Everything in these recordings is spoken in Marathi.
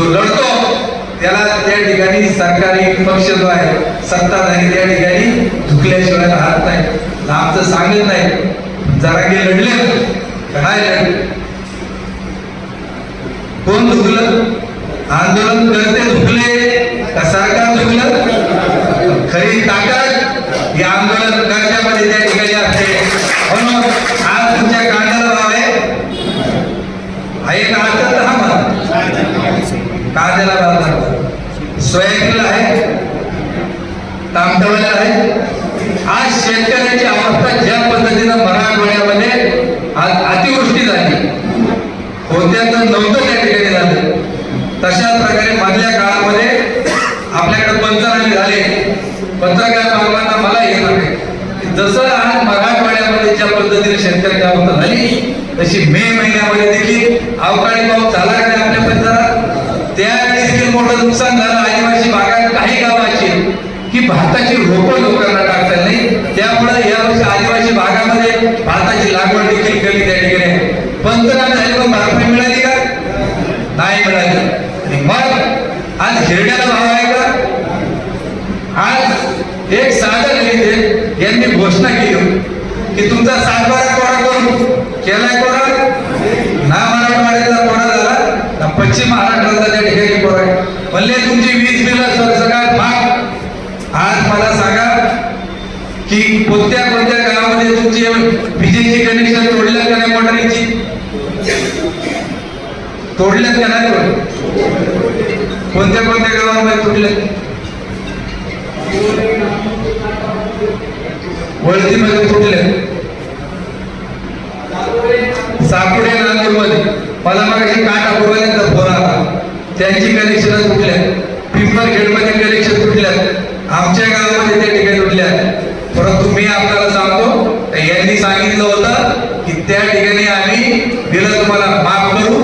तो लढतो. त्याला त्या ठिकाणी सरकारी पक्ष जो आहे सत्ताधारी त्या ठिकाणी झुकल्याशिवाय राहत नाही. आमचं सांगत नाही. जरा की लढले काय लढले. कोण झुकलं आंदोलन करते झुकले का सरकार झुकलं खरी ताकद या आंदोलन करण्यामध्ये त्या ठिकाणी असते म्हणून आज तुमच्या कांद्याला भाव आहे आहे का आता तर हा का त्याला बाजार लागतो आहे तांबडवला आहे. आज शेतकऱ्याची अवस्था ज्या पद्धतीनं मराठवाड्यामध्ये आज अतिवृष्टी झाली. होत्याचं नव्हतं त्या ठिकाणी झालं. तशाच प्रकारे मधल्या काळामध्ये आपल्याकडे पंचनामे झाले. पत्रकार बांधवांना मला हे सांगायचं की जसं आज मराठवाड्यामध्ये ज्या पद्धतीने शेतकऱ्याची अवस्था झाली तशी मे महिन्यामध्ये देखील अवकाळी पाऊस झाला का नाही आपल्या परिसरात त्यावेळी देखील मोठं नुकसान झालं आदिवासी भागात काही गावाचे की भाताची रोपं लोकांना टाकता नाही. त्यामुळे यावर्षी आदिवासी भागामध्ये भाताची लागवड देखील केली त्या ठिकाणी. पंतप्रधान झाले पण भरपाई मिळाली का? नाही मिळाली. आणि मग आज हिरड्याला भाव आहे का? आज एक साधन लिहिते यांनी घोषणा केली की तुमचा सातबारा कोरा करू केलाय कोरा? ना मराठवाड्याचा कोरा झाला पश्चिम महाराष्ट्राचा त्या ठिकाणी कोरा भले तुमची वीज बिल सगळ्यात भाग. आज मला सांगा की कोणत्या कोणत्या गावामध्ये तुमची विजेची कनेक्शन तोडल्या का नाही मोटरीची? तोडल्यात का नाही कोणत्या कोणत्या गावामध्ये तुटले वळतीमध्ये तुटले साकुडे नांदूरमध्ये मला मग काटा पुरवल्यानंतर फोन आला. त्यांची कनेक्शन तुटल्या पिंपरखेडमध्ये कनेक्शन तुटल्यात आमच्या गावामध्ये त्या ठिकाणी तुटल्यात परंतु मी आपल्याला सांगतो यांनी सांगितलं होतं की त्या ठिकाणी आम्ही दिलं तुम्हाला माफ करू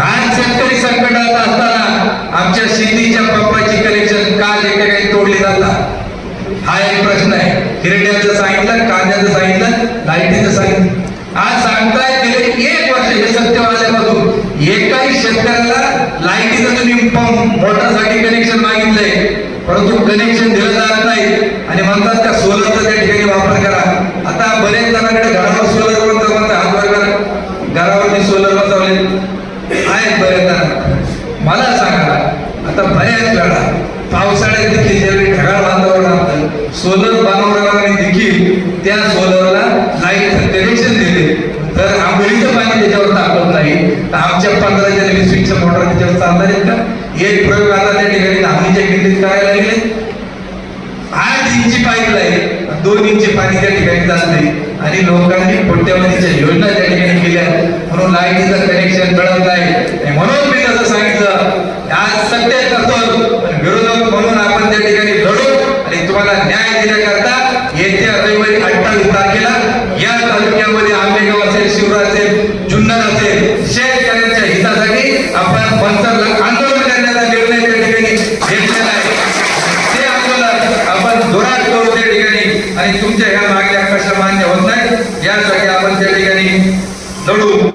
आज शेतकरी संकटात असताना आमच्या शेतीच्या पंपाची कनेक्शन का त्या ठिकाणी तोडली जातात हा एक प्रश्न आहे हिरड्याचं सांगितलं कांद्याचं सांगितलं लाईटीचं सांगितलं आज सांगताय गेले एक वर्ष हे सत्य आल्यापासून एकाही शेतकऱ्याला लाईटीचं तुम्ही पंप मोटरसाठी कनेक्शन मागितलंय. परंतु कनेक्शन दिलं जात नाही. आणि म्हणतात त्या सोलरचा त्या ठिकाणी वापर करा. आता बरेच जणांकडे घरावर सोलर पण जमत हात वर करा घरावरती सोलर बसवले आहेत बरेच जण. मला सांगा आता बऱ्याच वेळा पावसाळ्यात देखील ज्यावेळी ढगाळ वातावरण असतं सोलर बनवणाऱ्यांनी देखील त्या सोलरला लाइट कनेक्शन दिले. तर आंघोळीचं पाणी त्याच्यावर तापत नाही. तर आमच्या पंधरा जण वीस वीसच्या मोटर त्याच्यावर चालणार आहेत का? एक प्रयोग आता त्या ठिकाणी धामणीच्या किल्लीत करायला लागले. आठ इंची पाईप लाईन दोन इंची पाणी त्या ठिकाणी जात आणि लोकांनी कोट्यावधीच्या योजना त्या ठिकाणी केल्या. म्हणून लाईटीचं कनेक्शन मिळत नाही म्हणून मी तसं सांगितलं आज सत्य करतो पण विरोधक म्हणून आपण त्या ठिकाणी लढू आणि तुम्हाला न्याय देण्याकरता येत्या रविवारी अठ्ठावीस तारखेला या तालुक्यामध्ये आंबेगाव असेल शिवराज असेल जुन्नर असेल शेतकऱ्यांच्या हितासाठी आपण पंचायत आणि तुमच्या ह्या मागण्या कशा मान्य होत नाही. यासाठी आपण त्या ठिकाणी लढू.